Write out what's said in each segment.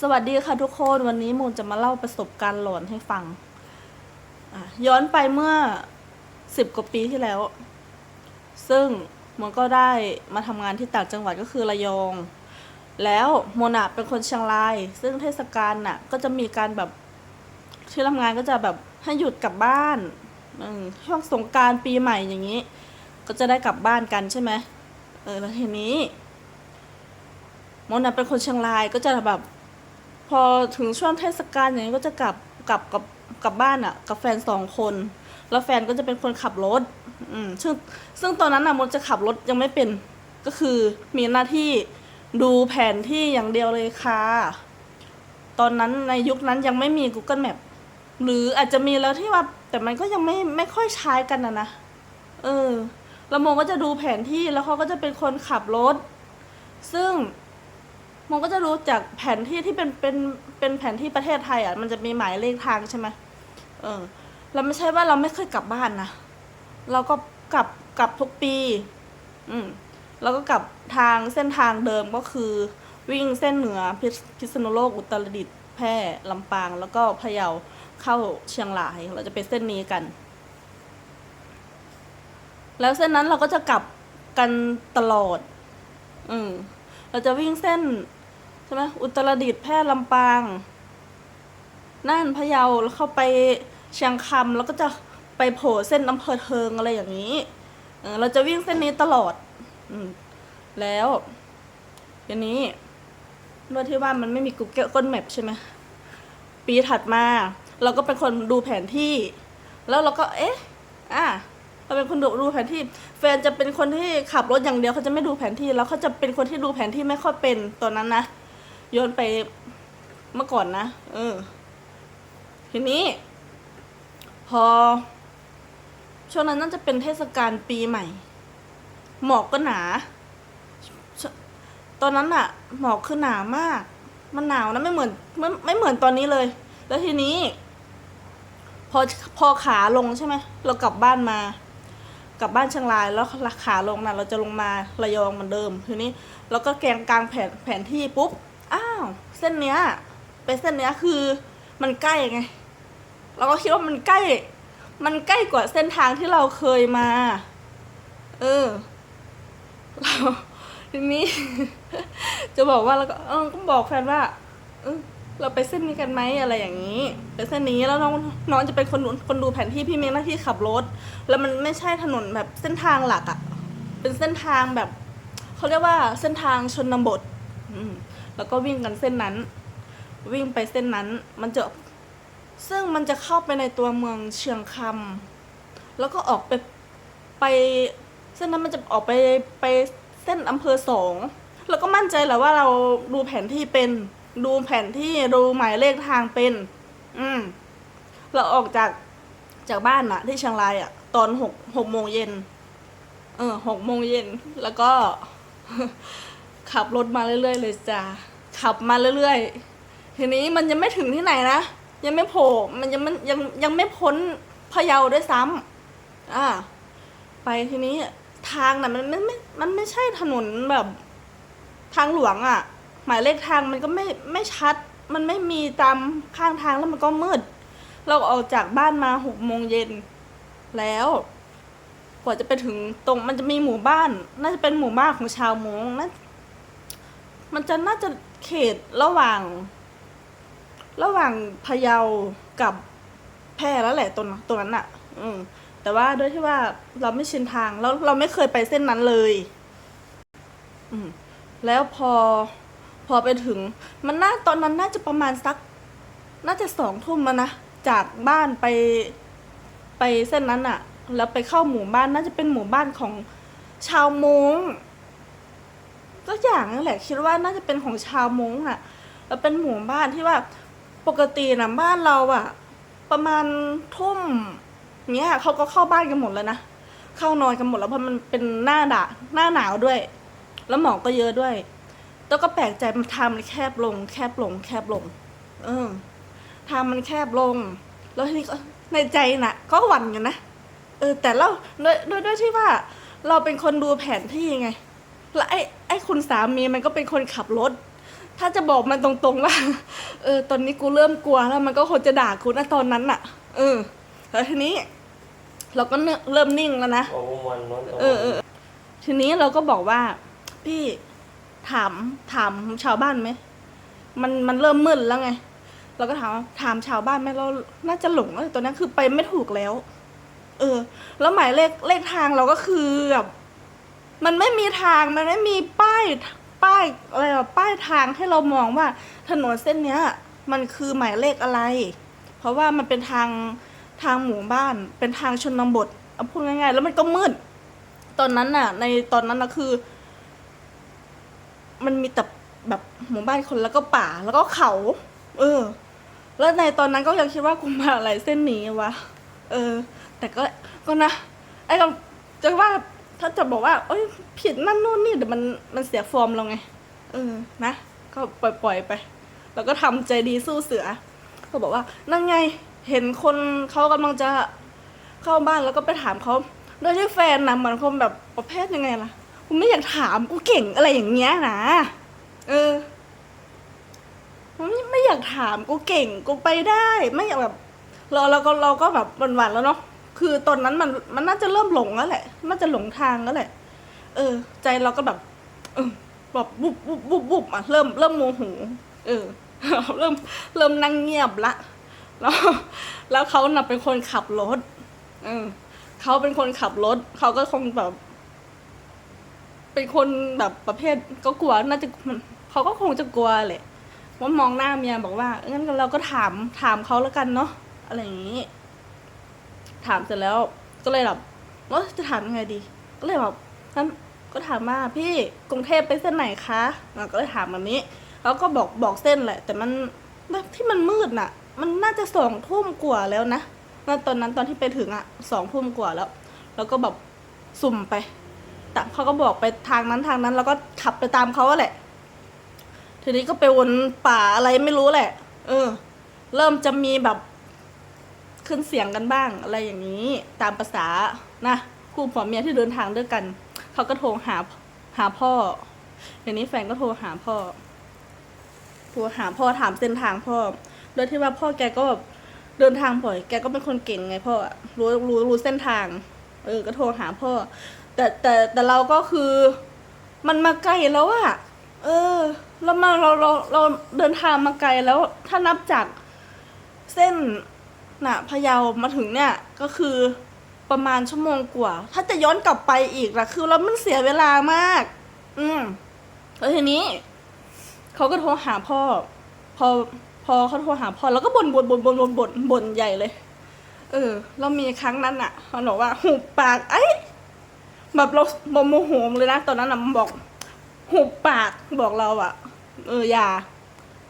สวัสดีค่ะทุกคนวันนี้มูนจะมาเล่าประสบการณ์หลอนให้ฟัง ย้อนไปเมื่อสิบกว่าปีที่แล้ว ซึ่งมูนก็ได้มาทำงานที่ต่างจังหวัดก็คือระยอง แล้วโมนะเป็นคนเชียงราย ซึ่งเทศกาลน่ะก็จะมีการแบบที่ทำงานก็จะแบบให้หยุดกลับบ้านช่วงสงการปีใหม่อย่างนี้ ก็จะได้กลับบ้านกันใช่ไหมเออแล้วทีนี้โมนะเป็นคนเชียงรายก็จะแบบ พอถึงช่วงเทศกาลอย่างนี้ก็จะกลับกลับกับกลับบ้านอะ่ะ กับแฟนสองคน แล้วแฟนก็จะเป็นคนขับรถ อืมซึ่งซึ่งตอนนั้นอะมดจะขับรถยังไม่เป็นก็คือมีหน้าที่ดูแผนที่อย่างเดียวเลยค่ะ ตอนนั้นในยุคนั้นยังไม่มี Google Map หรืออาจจะมีแล้วที่ว่า แต่มันก็ยังไม่ไม่ค่อยใช้กันนะนะ เออแล้วโมก็จะดูแผนที่แล้วเขาก็จะเป็นคนขับรถ ซึ่ง มันก็จะรู้จากแผนที่ที่เป็นเป็นเป็นแผนที่ประเทศไทยอะมันจะมีหมายเลขทางใช่ไหมเออเราไม่ใช่ว่าเราไม่เคยกลับบ้านนะเราก็กลับกลับทุกปี อืมแล้วก็กลับทางเส้นทางเดิมก็คือ วิ่งเส้นเหนือพิษพิษณุโลกอุตรดิตถ์แพร่ลำปาง แล้วก็พะเยาเข้าเชียงราย เราจะไปเส้นนี้กัน แล้วเส้นนั้นเราก็จะกลับกันตลอด อืมเราจะวิ่งเส้น ช่ไหมอุตรดิตถ์แพร่ลำปางน่านพะเยาแล้วเข้าไปเชียงคำแล้วก็จะไปโผล่เส้นอำเภอเทิงอะไรอย่างนี้เราจะวิ่งเส้นนี้ตลอดอแล้วทีนี้ด้วยที่ว่ามันไม่มี Google Map ใช่ไหมปีถัดมา เราก็เป็นคนดูแผนที่ แล้วเราก็เอ๊ะอะเราเป็นคนดูดูแผนที่ แฟนจะเป็นคนที่ขับรถอย่างเดียวเขาจะไม่ดูแผนที่ แล้วเขาจะเป็นคนที่ดูแผนที่ไม่ค่อยเป็นตอนนั้นนะ โยนไปเมื่อก่อนนะเออ ทีนี้ พอ ช่วงนั้นน่าจะเป็นเทศกาลปีใหม่ หมอกก็หนา ตอนนั้นอะหมอกคือหนามาก มันหนาวนะไม่เหมือนไม่ไม่เหมือนตอนนี้เลย แล้วทีนี้ พอพอขาลงใช่ไหมเรากลับบ้านมากลับบ้านเชียงรายแล้วขาลงนะเราจะลงมาระยองเหมือนเดิม ทีนี้เราก็แกงกลางแผนแผนที่ปุ๊บาวเส้นเนี้ยไปเส้นเนี้ยคือมันใกล้ไงเราก็คิดว่ามันใกล้ มันใกล้กว่าเส้นทางที่เราเคยมา เออเราทีนี้ จะบอกว่าเราก็เออก็บอกแฟนว่าเออเราไปเส้นนี้กันไหมอะไรอย่างนี้ ไปเส้นนี้แล้วน้องน้องจะเป็นคนดูคนดูแผนที่พี่เมีหน้าที่ขับรถ แล้วมันไม่ใช่ถนนแบบเส้นทางหลักอะ่ะ เป็นเส้นทางแบบ เขาเรียกว่าเส้นทางชนบท อืม แล้วก็วิ่งกันเส้นนั้น วิ่งไปเส้นนั้นมันจะซึ่งมันจะเข้าไปในตัวเมืองเชียงคำแล้วก็ออกไปไปเส้นนั้นมันจะออกไปไปเส้นอำเภอสองแล้วก็มั่นใจแหละว่าเราดูแผนที่เป็น ดูแผนที่ดูหมายเลขทางเป็น อืมเราออกจากจากบ้านอะที่เชียงรายอะตอนหกหกโมงเย็นเออหกโมงเย็นแล้วก็ ขับรถมาเรื่อย ๆ เลยจ้าขับมาเรื่อย ๆ ทีนี้มันยังไม่ถึงที่ไหนนะ ยังไม่โผล่มันยังมันยังยังไม่พ้นพะเยาด้วยซ้ำอ่า ไปทีนี้ทางน่ะมันไม่ไม่มันไม่ใช่ถนนแบบ ทางหลวงอะ่ะ หมายเลขทางมันก็ไม่ไม่ชัด มันไม่มีตามข้างทางแล้วมันก็มืด เราออกจากบ้านมาหกโมงเย็นแล้ว กว่าจะไปถึงตรงมันจะมีหมู่บ้าน น่าจะเป็นหมู่บ้านของชาวมงน่า มันจะน่าจะเขตระหว่าง ระหว่างพะเยากับแพร่แล้วแหละตรงตรงนั้นอะอืมแต่ว่าด้วยที่ว่าเราไม่ชินทางแล้วเราไม่เคยไปเส้นนั้นเลย อืมแล้วพอพอไปถึง มันน่าตอนนั้นน่าจะประมาณสัก น่าจะสองทุ่มมานะจากบ้านไปไปเส้นนั้นอะแล้วไปเข้าหมู่บ้านน่าจะเป็นหมู่บ้านของชาวม้ง ก็อย่างนั่นแหละคิดว่าน่าจะเป็นของชาวมงอะแล้วเป็นหมู่บ้านที่ว่าปกตินะบ้านเราอะประมาณทุ่มเนี้ยเขาก็เข้าบ้านกันหมดแล้วนะเข้านอนกันหมดแล้วเพราะมันเป็นหน้าด่าหน้าหนาวด้วย แล้วหมอกก็เยอะด้วยแล้วก็แปลกใจมันทางมันแคบลง แคบลง แคบลง เออทางมันแคบลง แล้วทีนี้ก็ในใจน่ะ ก็หวั่นอยู่นะเออ แต่เราด้วยด้วยด้วยที่ว่า เราเป็นคนดูแผนที่ไง แล้วไอ้ อ้คุณสามีมันก็เป็นคนขับรถ ถ้าจะบอกมันตรงๆว่า เออ ตอนนี้กูเริ่มกลัวแล้ว มันก็คงจะด่ากูนะตอนนั้นน่ะ เออ แล้วทีนี้ เราก็เนิ่เริ่มนิ่งแล้วนะโอ้วันนั้นเออเออ ทีนี้เราก็บอกว่า พี่ถามถามชาวบ้านไหมมันมันเริ่มมึนแล้วไง เราก็ถามว่าถามชาวบ้านไหมเรา น่าจะหลงแล้วตัวนั้นคือไปไม่ถูกแล้ว เออ แล้วหมายเลขเลขทางเราก็คือแบบ มันไม่มีทางมันไม่มีป้ายป้ายอะไรอะป้ายทางให้เรามองว่าถนนเส้นเนี้ย มันคือหมายเลขอะไร เพราะว่ามันเป็นทางทางหมู่บ้าน เป็นทางชนบทเอาพูดง่าย ๆ แล้วมันก็มืดตอนนั้นน่ะ ในตอนนั้นน่ะคือ มันมีแต่แบบหมู่บ้านคนแล้วก็ป่าแล้วก็เขา เออ แล้วในตอนนั้นก็ยังคิดว่ากูมาอะไรเส้นนี้วะเออ แต่ก็ก็นะไอ้เราจะว่า ถ้าจะบอกว่าเอ้ยผิดนั่นนู่นนี่เดี๋ยวมันมันเสียฟอร์มเราไง เออนะ ก็ปล่อยปล่อยๆไป แล้วก็ทำใจดีสู้เสือ ก็บอกว่านั่นไงเห็นคนเขากำลังจะเข้าบ้านแล้วก็ไปถามเขาโดยที่แฟนนะเหมือนคนแบบประเภทยังไงล่ะกูไม่อยากถามกูเก่งอะไรอย่างเงี้ยนะเออไม่ไม่อยากถามกูเก่งกูไปได้ ไม่อยากแบบเราเราก็เราก็แบบหวั่นๆแล้วเนาะ คือตอนนั้นมันมันน่าจะเริ่มหลงแล้วแหละ น่าจะหลงทางแล้วแหละ เออ ใจเราก็แบบเออแบบบุบบุบบุบบุบอะเริ่มเริ่มโมโหเออ เริ่มเริ่มนั่งเงียบละ แล้ว แล้วเขาน่ะเป็นคนขับรถเออเขาเป็นคนขับรถเขาก็คงแบบ เป็นคนแบบประเภทก็กลัวน่าจะมันเขาก็คงจะกลัวแหละว่ามองหน้าเมียบอกว่างั้นเราก็ถามถามเขาแล้วกันเนาะอะไรอย่างนี้ ถามเสร็จแล้วก็เลยแบบว่าจะถามยังไงดี ก็เลยแบบนั้นก็ถามว่าพี่กรุงเทพไปเส้นไหนคะอะก็เลยถามแบบนี้ แล้วก็บอกบอกเส้นแหละ แต่มันที่มันมืดน่ะ มันน่าจะสองทุ่มกว่าแล้วนะตอนนั้นตอนที่ไปถึงอะสองทุ่มกว่าแล้ว แล้วก็แบบสุ่มไปแต่เขาก็บอกไปทางนั้นทางนั้น แล้วก็ขับไปตามเขาแหละ ทีนี้ก็ไปวนป่าอะไรไม่รู้แหละ เออ เริ่มจะมีแบบ ขึ้นเสียงกันบ้างอะไรอย่างนี้ตามภาษานะคู่ผัวเมียที่เดินทางด้วยกัน เขาก็โทรหาหาพ่ออย่างนี้แฟนก็โทรหาพ่อโทรหาพ่อถามเส้นทางพ่อโดยที่ว่าพ่อแกก็แบบเดินทางบ่อย แกก็เป็นคนเก่งไงพ่อรู้รู้รู้เส้นทาง เออ ก็โทรหาพ่อ แต่แต่แต่เราก็คือมันมาไกลแล้วอะเออแล้วมาเราเราเราเดินทางมาไกลแล้วถ้านับจากเส้น น่ะพะเยามาถึงเนี่ยก็คือประมาณชั่วโมงกว่า ถ้าจะย้อนกลับไปอีกล่ะคือเรามันเสียเวลามาก อืมแล้วทีนี้เขาก็โทรหาพ่อ พอพอเขาโทรหาพ่อแล้วก็บ่นบ่นบ่นบ่นบ่นบ่นบ่นใหญ่เลย เออ เรามีครั้งนั้นอะเขาบอกว่าหุบปากไอ้แบบเราบโมโหเลยนะตอนนั้นอะมันบอกหุบปากบอกเราอะเอออย่า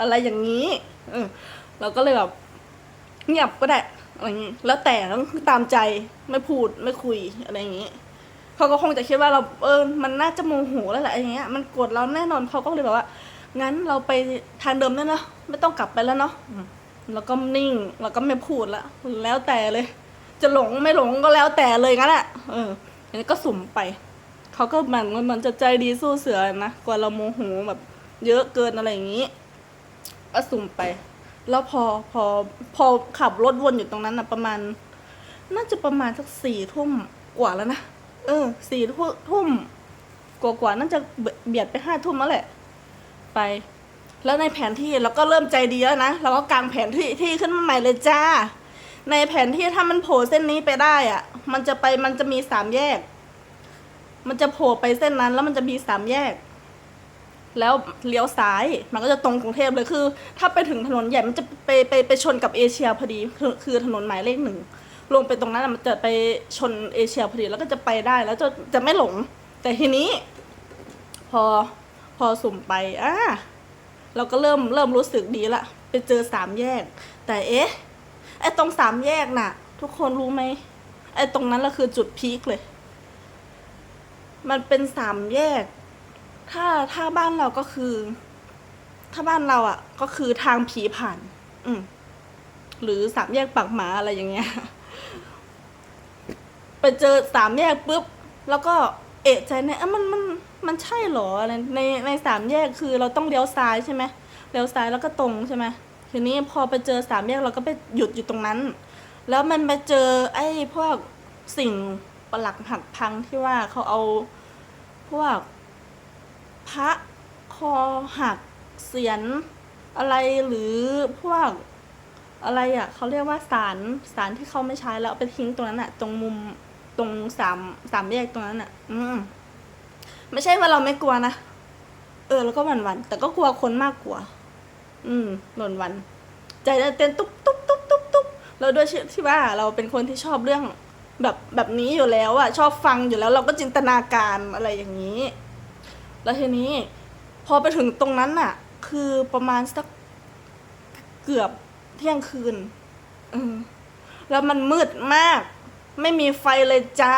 อะไรอย่างนี้ เออ เราก็เลยแบบ เงียบก็ได้อะไรอย่างนี้แล้วแต่ต้องตามใจไม่พูดไม่คุยอะไรอย่างนี้เขาก็คงจะคิดว่าเราเออมันน่าจะโมโหแล้วแหละอย่างเงี้ยมันโกรธเราแน่นอนเขาก็เลยแบบว่า งั้นเราไปทางเดิมได้เนอะไม่ต้องกลับไปแล้วเนาะแล้วก็นิ่งแล้วก็ไม่พูดละแล้วแต่เลย จะหลงไม่หลงก็แล้วแต่เลยงั้นแหละเอออันนี้ก็สุ่มไปเขาก็มันมันจะใจดีสู้เสือนะกว่าเราโมโหแบบ เยอะเกินอะไรอย่างนี้ก็สุ่มไป แล้วพอพอพอขับรถวนอยู่ตรงนั้นนะประมาณ น่าจะประมาณสักสี่ทุ่มกว่าแล้วนะ เออสี่ทุ่มกว่ากว่าน่าจะเบียดไปห้าทุ่มแล้วแหละ ไป แล้วในแผนที่เราก็เริ่มใจดีแล้วนะเราก็กางแผนที่ที่ขึ้นมาใหม่เลยจ้า ในแผนที่ถ้ามันโผล่เส้นนี้ไปได้อะมันจะไปมันจะมีสามแยก มันจะโผล่ไปเส้นนั้นแล้วมันจะมีสามแยก แล้วเลี้ยวซ้ายมันก็จะตรงกรุงเทพเลยคือ ถ้าไปถึงถนนใหญ่มันจะไปไปไปชนกับเอเชียพอดีคือถนนหมายเลขหนึ่งลงไปตรงนั้นมันจะไปชนเอเชียพอดีแล้วก็จะไปได้แล้วจะจะไม่หลง แต่ทีนี้ พอพอสุ่มไปอะเราก็เริ่มเริ่มรู้สึกดีละไปเจอสามแยก แต่เอ๊ะไอ้ตรงสามแยกน่ะ ทุกคนรู้ไหมไอ้ตรงนั้นแหละคือจุดพีคเลย มันเป็นสามแยก ถ้าถ้าบ้านเราก็คือ ถ้าบ้านเราอะ ก็คือทางผีผ่าน อืมหรือสามแยกปากหมาอะไรอย่างเงี้ย ไปเจอสามแยกปุ๊บ แล้วก็เอะใจเนี่ยเอ้ะมันมันมันใช่เหรออะไรในในสามแยกคือเราต้องเลี้ยวซ้ายใช่ไหมเลี้ยวซ้ายแล้วก็ตรงใช่ไหมทีนี้พอไปเจอสามแยกเราก็ไปหยุดอยู่ตรงนั้น แล้วมันไปเจอ ไอ้พวกสิ่งประหลักหักพังที่ว่าเขาเอาพวก พระคอหักเสียนอะไรหรือพวกอะไรอะเขาเรียกว่าสารสารที่เขาไม่ใช้แล้วไปทิ้งตรงนั้นอะ ตรงมุมตรงสามสามแยกตรงนั้นอะ อืมไม่ใช่ว่าเราไม่กลัวนะเออแล้วก็หวั่นหวันแต่ก็กลัวคนมากกว่าอืมหวั่นวัน ใจเต้นตุ๊บตุ๊บตุ๊บตุ๊บตุ๊บแล้วด้วยที่ว่าเราเป็นคนที่ชอบเรื่องแบบแบบนี้อยู่แล้วอะชอบฟังอยู่แล้วเราก็จินตนาการอะไรอย่างนี้ แล้วทีนี้ พอไปถึงตรงนั้นน่ะ คือประมาณสักเกือบเที่ยงคืนอืมแล้วมันมืดมาก ไม่มีไฟเลยจ้า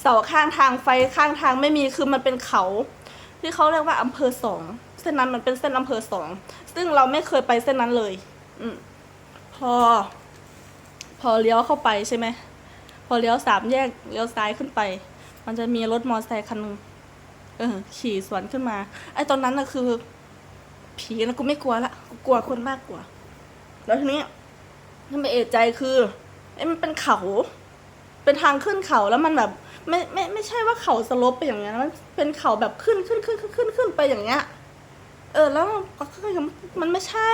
เสาข้างทางไฟข้างทางไม่มีคือมันเป็นเขา ที่เขาเรียกว่าอำเภอสองเส้นนั้นมันเป็นเส้นอำเภอสองซึ่งเราไม่เคยไปเส้นนั้นเลย อืมพอ พอเลี้ยวเข้าไปใช่ไหมพอเลี้ยวสามแยกเลี้ยวซ้ายขึ้นไป มันจะมีรถมอเตอร์ไซค์คันหนึง เออ ขี่สวนขึ้นมา ไอ้ตอนนั้นน่ะคือ ผีนะกูไม่กลัวละกูกลัวคนมากกว่า แล้วทีนี้ที่ไม่เอะใจคือไอ้มันเป็นเขา เป็นทางขึ้นเขาแล้วมันแบบ ไม่ไม่ไม่ใช่ว่าเขาสลบไปอย่างเงี้ยนะมันเป็นเขาแบบขึ้นขึ้นขึ้นขึ้นขึ้นขึ้นไปอย่างเงี้ย เออ แล้วมันก็ยังมันไม่ใช่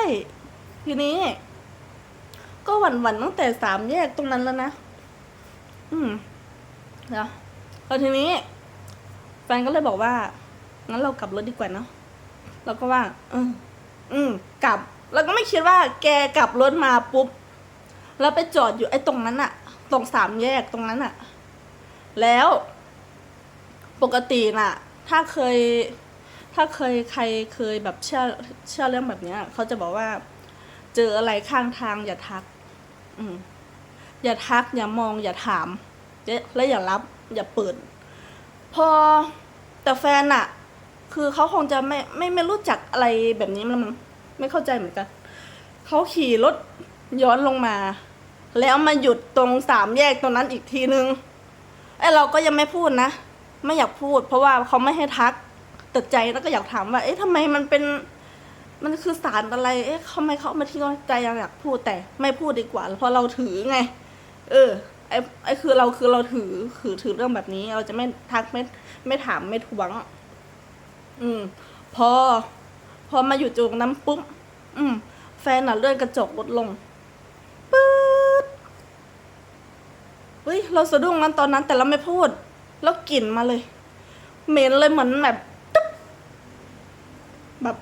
ทีนี้ ก็หวั่นหวั่นตั้งแต่สามแยกตรงนั้นแล้วนะ อืมนะแล้วทีนี้ แฟนก็เลยบอกว่า งั้นเรากลับรถดีกว่าเนาะเราก็ว่า อืมอืมกลับแล้วก็ไม่คิดว่า แกกลับรถมาปุ๊บ แล้วไปจอดอยู่ไอ้ตรงนั้นอะตรงสามแยกตรงนั้นอะแล้วปกติน่ะ ถ้าเคย ถ้าเคยใครเคยแบบเชื่อเชื่อเรื่องแบบเนี้ยเขาจะบอกว่า เจออะไรข้างทางอย่าทัก อืมอย่าทักอย่ามองอย่าถามและอย่ารับ อย่าเปิด พอแต่แฟนอะคือเขาคงจะไม่ไม่ไม่รู้จักอะไรแบบนี้มันไม่เข้าใจเหมือนกันเขาขี่รถย้อนลงมา แล้วมาหยุดตรงสามแยกตรงนั้นอีกทีนึงไอ้เราก็ยังไม่พูดนะไม่อยากพูด เพราะว่าเขาไม่ให้ทักแต่ใจแล้วก็อยากถามว่า เอ๊ะทำไมมันเป็น มันคือสารอะไร เอ๊ะทำไมเขามาทิ้งใจยังอยากพูดแต่ไม่พูดดีกว่าเพราะเราถือไง เออ ไอ้ไอ้คือเราคือเราถือถือถือเรื่องแบบนี้ เราจะไม่ทักไม่ไม่ถามไม่ทวง อืม พอ พอมาอยู่ตรงนั้นปุ๊บอืม แฟนน่ะเลื่อนกระจกรถลงปื๊ดเฮ้ย เราสะดุ้งนั้นตอนนั้น แต่เราไม่พูด แล้วกลิ่นมาเลย เหม็นเลยเหมือนแบบตึ๊บแบบ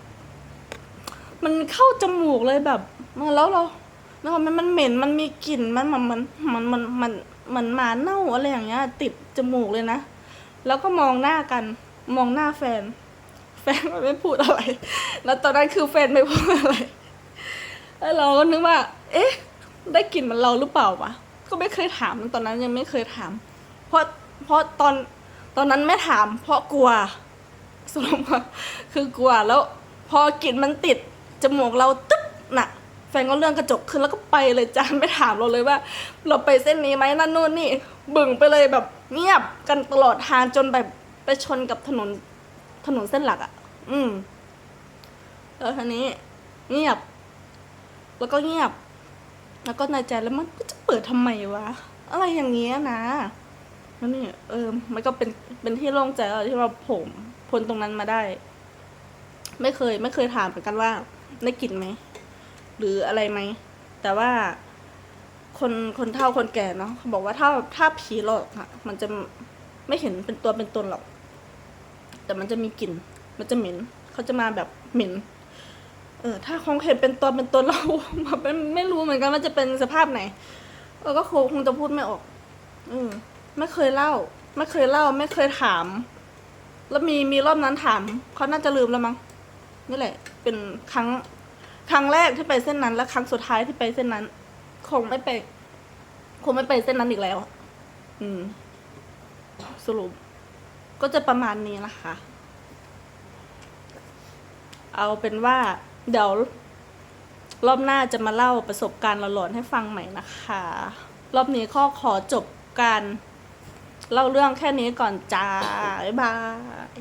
มันเข้าจมูกเลยแบบแล้วเรา แล้วมันมันเหม็นมันมีกลิ่นมันมันมันมันมันมันมันหมาเน่าอะไรอย่างเงี้ย ติดจมูกเลยนะ แล้วก็มองหน้ากัน มองหน้าแฟน แฟนมันไม่พูดอะไร แล้วตอนนั้นคือแฟนไม่พูดอะไรแล้วเราก็นึกว่า เอ๊ะ ได้กลิ่นมันเราหรือเปล่าวะก็ไม่เคยถามตอนนั้นยังไม่เคยถาม เพราะเพราะตอนตอนนั้นไม่ถาม เพราะกลัวสรุปว่าคือกลัวแล้ว พอกลิ่นมันติดจมูกเราตึ๊บหน่ะ แฟนก็เลื่อนกระจกขึ้นแล้วก็ไปเลยจ้าไม่ถามเราเลยว่า เราไปเส้นนี้ไหมนั่นนู่นนี่ บึ่งไปเลยแบบเงียบกันตลอดทางจนแบบไปชนกับถนนถนนเส้นหลักอะ่ะ อืม แล้วทีนี้ เงียบ แล้วก็เงียบ แล้วก็ในใจแล้วมันก็จะเปิดทำไมวะ อะไรอย่างเงี้ยนะแล้วนี่เออ มันก็เป็นเป็นที่โล่งใจที่ว่าผมพ้นตรงนั้นมาได้ ไม่เคย ไม่เคยถามเหมือนกันว่าได้กลิ่นไหม หรืออะไรไหม แต่ว่าคนคนเฒ่าคนแก่เนาะเขาบอกว่าถ้าถ้าผีหลอกอะมันจะไม่เห็นเป็นตัวเป็นตนหรอก แต่มันจะมีกลิ่น มันจะเหม็นเขาจะมาแบบเหม็น เออ ถ้าคงเห็นเป็นตัวเป็นตนเรามันไม่รู้เหมือนกันว่าจะเป็นสภาพไหน เออก็คงคงจะพูดไม่ออก อืมไม่เคยเล่า ไม่เคยเล่า ไม่เคยถาม แล้วมีมีรอบนั้นถามเขาน่าจะลืมแล้วมั้งนี่แหละ เป็นครั้ง ครั้งแรกที่ไปเส้นนั้น และครั้งสุดท้ายที่ไปเส้นนั้น คงไม่ไป คงไม่ไปเส้นนั้นอีกแล้ว อืม สรุป ก็จะประมาณนี้นะคะ เอาเป็นว่าเดี๋ยวรอบหน้าจะมาเล่าประสบการณ์หลอนๆให้ฟังใหม่นะคะ รอบนี้ข้อขอจบการเล่าเรื่องแค่นี้ก่อนจ้า บ๊ายบาย